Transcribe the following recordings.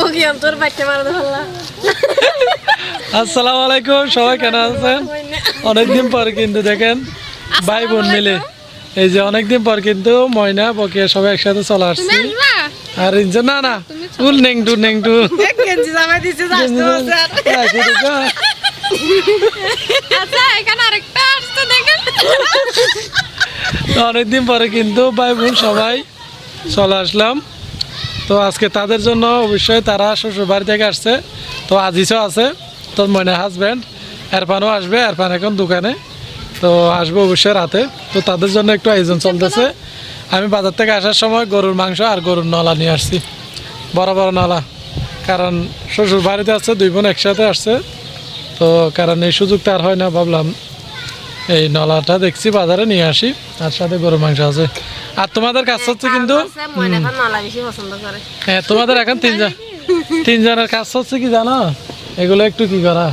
বকি তোর বাচ্চা মারতে পারলা আসসালামু আলাইকুম সবাই কেন আছেন? অনেকদিন পর কিন্তু দেখেন ভাই বোন মিলে। এই যে অনেকদিন পর কিন্তু ময়না বকিয়া সবাই একসাথে চলে আসছি। আর না না উল নেংটু নেংটু। জামাই দিছে। আচ্ছা এখানে আরেকটা আসছে দেখেন। অনেকদিন পরে কিন্তু ভাই বোন সবাই চলে আসলাম। তো আজকে তাদের জন্য অবশ্যই তারা শ্বশুর বাড়ি থেকে আসছে। তো আজিজও আছে তোর ময়না হাজব্যান্ড এরফানও আসবে এরফান এখন দোকানে। তো আসবে অবশ্যই রাতে। তো তাদের জন্য একটু আয়োজন চলতেছে। আমি বাজার থেকে আসার সময় গরুর মাংস আর গরুর নলা নিয়ে আসছি। বড় বড় নলা। কারণ শ্বশুর বাড়িতে আসছে দুই বোন একসাথে আসছে। তো কারণ এই সুযোগটা আর হয় না ভাবলাম এই নলাটা দেখছি বাজারে নিয়ে আসি। আর সাথে গরুর মাংস আছে। আর তোমাদের কাজ হচ্ছে কিন্তু পছন্দ করে। হ্যাঁ তোমাদের এখন তিনজন তিনজনের কাজ হচ্ছে কি জানো? এগুলো একটু কি করা?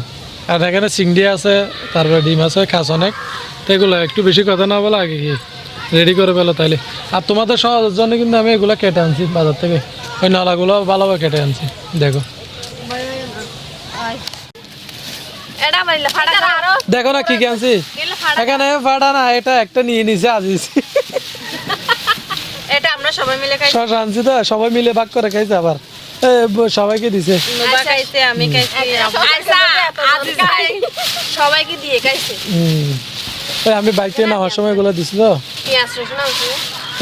আর এখানে চিংড়ি আছে তারপরে ডিম আছে খাস অনেক। তো এগুলো একটু বেশি কথা না বলে আগে কি? রেডি করে ফেলো তাইলে। আর তোমাদের সহজের জন্য কিন্তু আমি এগুলো কেটে আনছি বাজার থেকে। ওই নলাগুলো ভালোভাবে কেটে আনছি। দেখো। দেখো না কি কি আনছি। এখানে ফাটা না এটা একটা নিয়ে নিছে আজিজ এটা আমরা সবাই মিলে খাই। আনছি তো সবাই মিলে ভাগ করে খাইছে আবার। সবাইকে দিছে। খাইছে আমি খাইছি আজ সবাইকে দিয়ে খাইছে। আমি বাইক থেকে সময় এগুলো দিছি তো। পেঁয়াজ রসুন আছে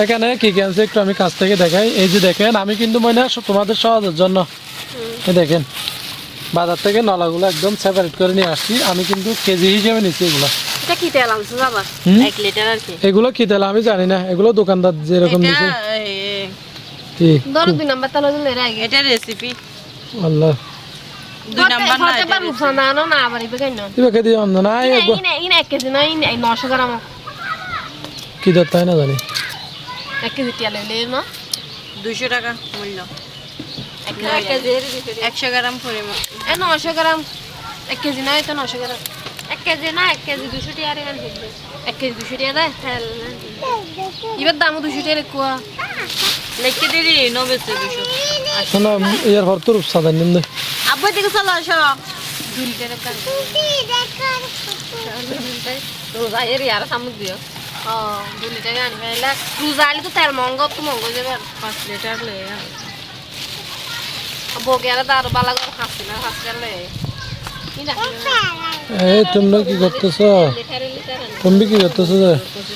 এখানে কি কি আনছে একটু আমি কাছ থেকে দেখাই। এই যে দেখেন আমি কিন্তু মনে হয় তোমাদের সহজের জন্য। দেখেন বাজার থেকে নলাগুলো একদম সেপারেট করে নিয়ে আসছি। আমি কিন্তু কেজি হিসেবে নিচ্ছি এগুলো। এটা কি তেল আনছো বাবা হুম? লিটার আর কি। এগুলো কি তেল? আমি জানি না। এগুলো দোকানদার যেরকম দিছে। কি? দুই নাম্বার তেল এর আগে। এটা রেসিপি আল্লাহ। দুই নাম্বার না এটা পারব সানানো না আবার ইবে কেন অন্ধ না ইনে ইনে এক কেজি না ইনে এই নশো গ্রাম। কি দর তাই না জানি। এক কেজি তেল এলে না। দুইশো টাকা মূল্য। এক কেজি। একশো গ্রাম পরিমাণ। এ নশো গ্রাম। এক কেজি না তো নশো গ্রাম। এক কেজি না এক কেজি দুশো টাকা ফেলবে এক কেজি দুশো টাকা দেয় এবার দামও দুশো টাকা লেখুয়া লিখে দিলি নবেছে দুশো শোনো ইয়ার ভর তোর সাদা নিম দে। আব্বু দিকে চলো আসো। রোজা এর ইয়ার সামুক দিও। ও দুই লিটার আনি। পাইলে রোজা আলি তো তেল মঙ্গ তো মঙ্গ যাবে পাঁচ লিটার লে বকে আর তার বালা করে খাচ্ছি না খাচ্ছি লে এই তোমরা কি করতেছ? তুমি কি করতেছ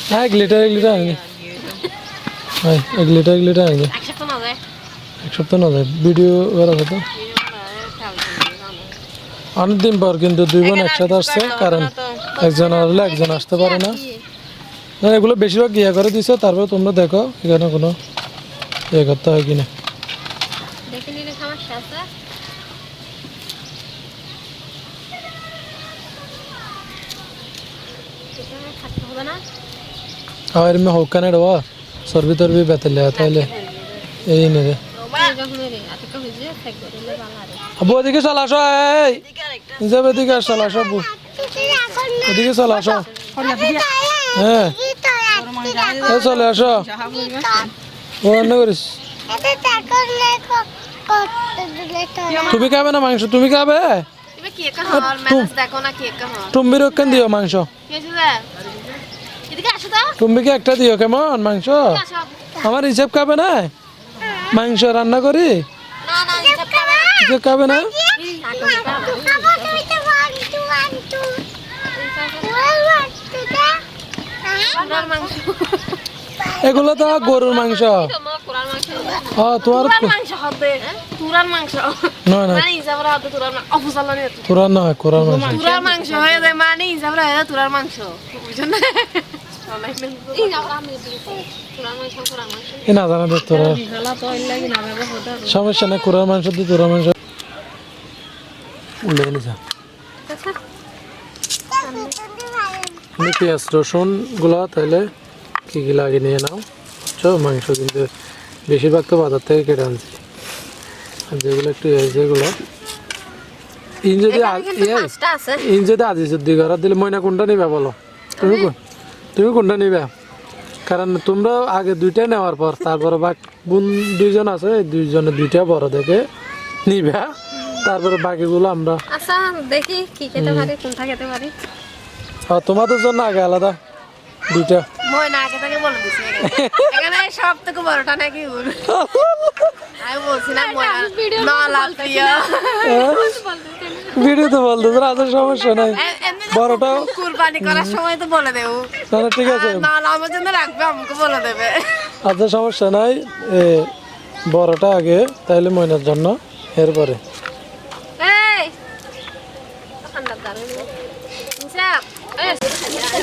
হ্যাঁ এক লিটার এক লিটার আনি। হ্যাঁ এক লিটার এক লিটার আনি। এক সপ্তাহ না যায়। ভিডিও করা হতো অনেকদিন পর কিন্তু দুই বোন একসাথে আসছে। কারণ একজন হলে একজন আসতে পারে না। না এগুলো বেশিরভাগ ইয়ে করে দিছে। তারপর তোমরা দেখো এখানে কোনো ইয়ে করতে হয় কিনা। থাকতে হবে না আর এমনি হোক কানে রেওয়া সরবি তরবি বেতালে তাইলে এই নে রে আবু এদিকে চলে আসো এই যাবে এদিকে আর আসো আবু এদিকে চলে আসো হ্যাঁ চলে আসো ও রান্না করিস তুমি খাবে না মাংস তুমি খাবে এবার কি ম্যানেজ দেখো না কি একা টুম্বির ওখান দিও মাংস? কি এদিকে আসো তো। টুম্বিকে একটা দিও কেমন মাংস? আমার হিসাব খাবে না? মাংস রান্না করি? না না হিসাব খাবে না। এগুলো তো গরুর মাংস। সমস্যা নেই কোরআন মাংস দিয়ে তোরা মাংস। উল্লে নিছা তুমি পেঁয়াজ রসুনগুলা তাহলে কি কি লাগে নিয়ে নাও। মাংস কিন্তু বেশিরভাগ তো বাজার থেকে কেটে আনছি। যেগুলো একটু যেগুলো। ইন যদি আ- ইন যদি আজি যদি ঘর দিলে ময়না কোনটা নিবে বলো? তুমি কোন- তুমি কোনটা নিবে? কারণ তোমরা আগে দুইটা নেওয়ার পর তারপরে বোন দুইজন আছে দুইজনে দুইটা বড় দেখে নিবে? তারপরে বাকিগুলো আমরা আচ্ছা দেখি কি খেতে পারি কোনটা খেতে পারি। তোমাদের জন্য আগে আলাদা। দুইটা। মই না আগে থেকে বলে দিছি। এখানে সব থেকে বড়টা নাকি আমি বলছিলাম ময়না প্রিয় ভিডিও তো রাতের সমস্যা নাই। বড়টাও কুরবানি করার সময় তো বলে দেবো। না, ঠিক আছে। না না আমার জন্য রাখবে আমাকে বলে দেবে। আচ্ছা সমস্যা নাই বড়টা আগে তাইলে ময়নার জন্য এরপরে। এই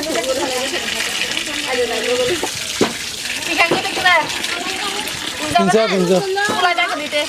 ঠিক আছে দেখতে ইনসাফ ইনসাফ পুরো দেখো দিতে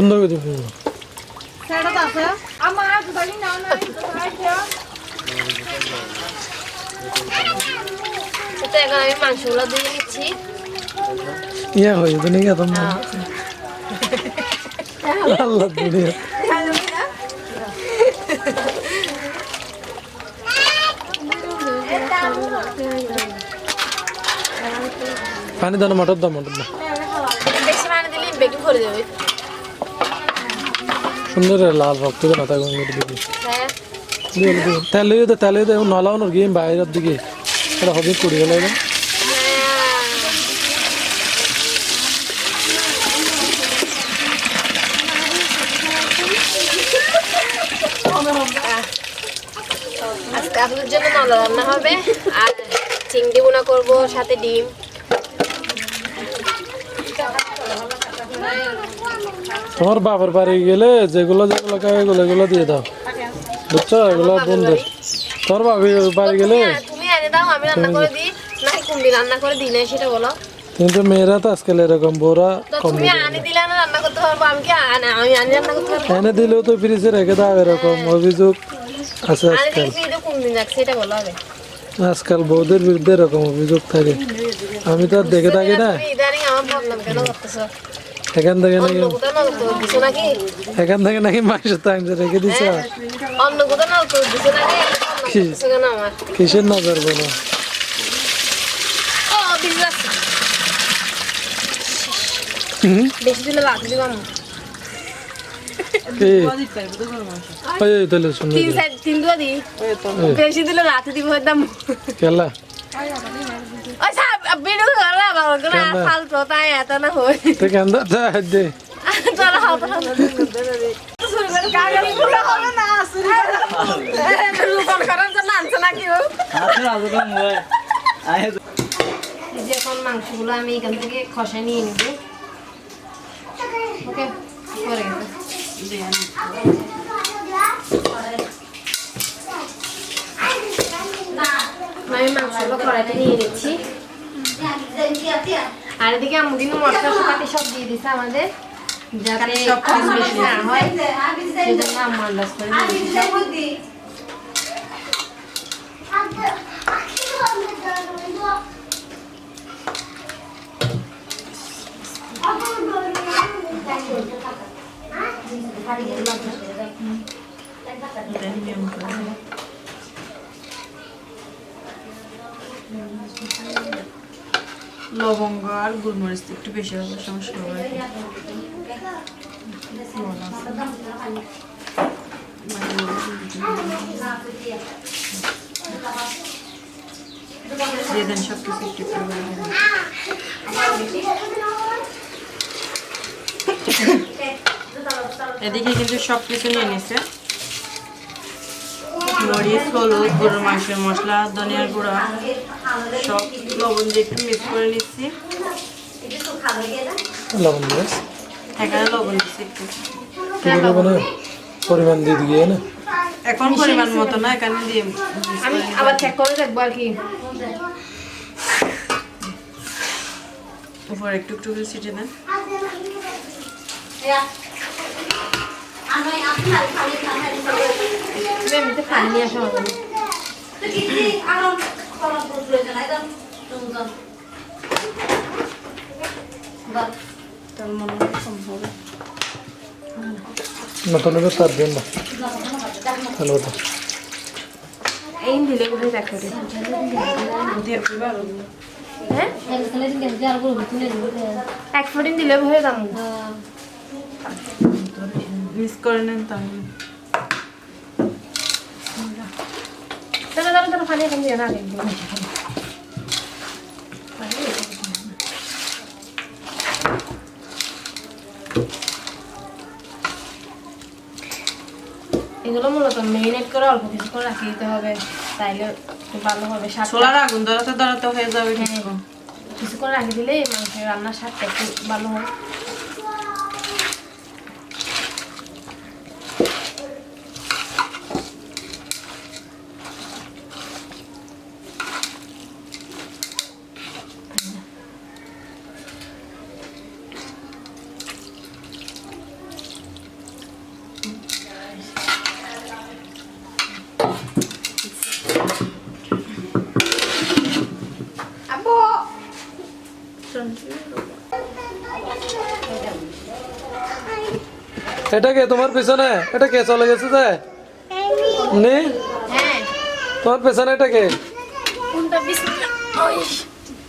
সুন্দর করে আমি মাংসগুলো দিয়ে নিচ্ছি ইয়া হয়ে আল্লাহ দুনিয়া। পানি দাও মটর দাও মটর দাও। বেশি পানি দিলে বেকিং করে দেবে সুন্দর লাল রক্ত দিকে। হ্যাঁ। তেলে দে তেলে দে নলাওনোর গিয়ে বাইরের দিকে। এটা হবে কুড়ি গেলে আজকে আপনার জন্য নলা রান্না হবে আর চিংড়ি বোনা করব সাথে ডিম। তোমার বাবার বাড়ি গেলে যেগুলো যেগুলো খায় এগুলো এগুলো দিয়ে দাও। বুঝছ? এগুলো বন্ধুর। তোর বাবি বাড়ি গেলে কিন্তু মেয়েরা তো আজকাল এরকম বোরা কম এনে দিলেও তো ফ্রিজে রেখে দাও এরকম অভিযোগ আছে আজকাল। আজকাল বউদের বিরুদ্ধে এরকম অভিযোগ থাকে। আমি তো আর দেখে থাকি না। এখান থেকে নাকি এখান থেকে নাকি মাংস টাংস রেখে দিছ। আমার। কিসের নজর বলো? বেশি দিলে রাতে দিব একদম। ওই সাব ভিডিও করা? ফালতু তাই এত না হই তো কেন দে চলো হাত হাত এখন মাংসগুলো আমি এখান থেকে খসে নিয়ে নিব ওকে করে আমি মাংসগুলো কড়াইতে নিয়ে নিচ্ছি আর এদিকে আমি কিন্তু মশলা পাতি সব দিয়ে দিছে আমাদের যাতে সব বেশি না হয়। সেজন্য আম্মু আন্দাজ করে দিয়ে দিছে। লবঙ্গ আর গোলমরিচ একটু বেশি হবে, সমস্যা হবে দিয়ে দেন সব কিছু এদিকে কিন্তু সব কিছু নিয়ে নিছে। মরিচ, হলুদ গরুর মাংসের মশলা, ধনিয়ার গুঁড়া, সব লবণ দিয়ে একটু মিক্স করে নিচ্ছি। লবণ দিয়ে। এখানে লবণ দিচ্ছি একটু। না পরিমাণ দিয়ে দিয়ে না? এখন পরিমাণ মতো না এখানে দিয়ে আমি আবার চেক করে দেখব আর কি। উপর একটু একটু করে ছিটে দেন। পানি নিয়ে আসো জন্য। তার মনে কম হবে নতুন করে তার দিন না হ্যালো এই দিলে কোথায় দেখো রে এক ফোটিন দিলে ভয়ে দাম মিস করে নেন তাহলে চলো চলো পানি এখন দিয়ে না দেখব এগুলো মূলত মেরিনেট করে অল্প কিছু করে রাখি দিতে হবে তাইলে একটু ভালো হবে ছোলার আগুন ধরাতে ধরাতে হয়ে যাবে কিছুক্ষণ। কিছু কিছু করে রাখি দিলে মাংসের রান্নার স্বাদটা একটু ভালো হয়। এটা কে তোমার পিছনে? এটা কে চলে গেছে যে? নে। তোমার পেছনে এটা কে?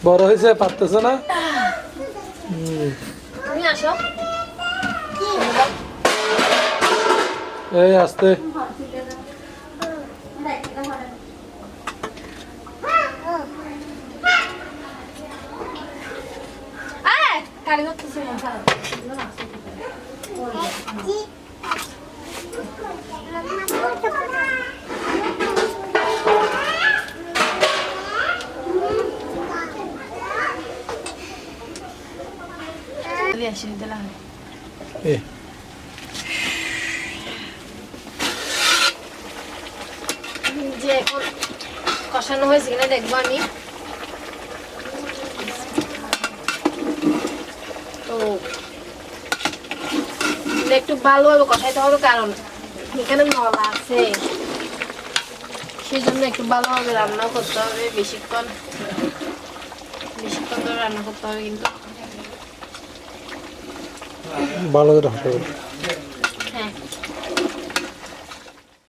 বড় হয়েছে, পারতেছে না? এই, আসতে। কালি ধরতেছি মন খারাপ আসি দিলাম যে এখন কষানো হয়েছে কিনা দেখব আমি। তো একটু ভালোভাবে কষাইতে হবে কারণ এখানে নলা আছে। সেই জন্য একটু ভালোভাবে রান্না করতে হবে বেশিক্ষণ বেশিক্ষণ ধরে রান্না করতে হবে কিন্তু। ভালো করে হবে হ্যাঁ।